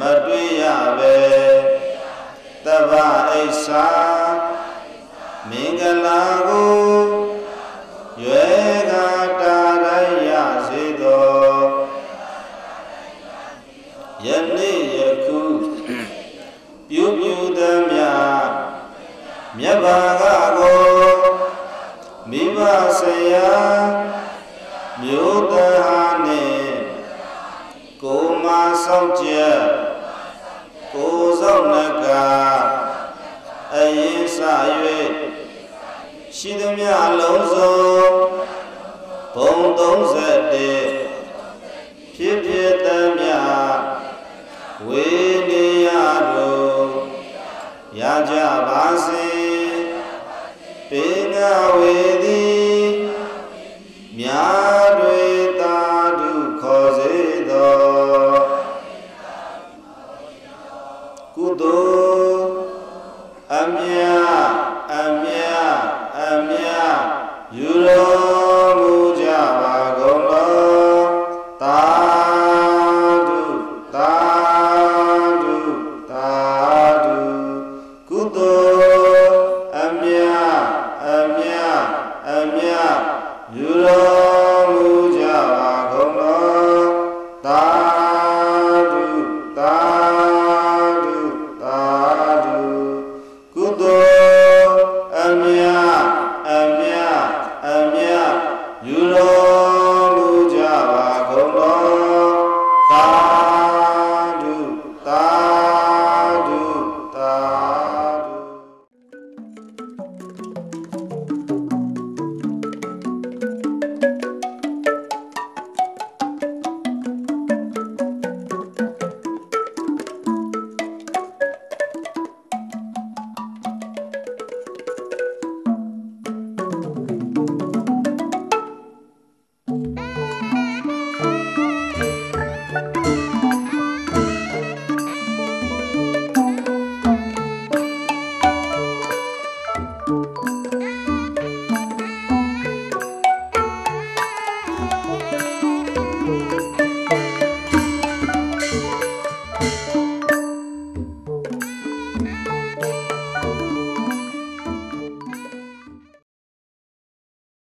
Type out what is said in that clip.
မတွေ့ရပဲတဗ္ဗအိဆာမင်္ဂလာကိုရွယ်ကာတာရရစေသောယနေ့ယခုပြုပြုသမျှမြတ်ဘာကကိုမိဘဆရာမြို့တဟာနှင့်ကို မာဆောင်ချက်ကိုဆောင်နကအရင်စ၍ရှိသမျှအလုံးစုံဘုံ31ဖြစ်ဖြစ်သမျှဝေနေရတို့ရကြပါစေပင်ငဝေတိ အမြအမြအမြယူတော်မူကြပါကုန်သောတာတုတာတုတာတုကုသိုလ်အမြအမြအမြယူတော်မူကြပါကုန်သောတာတုတာ ယူရော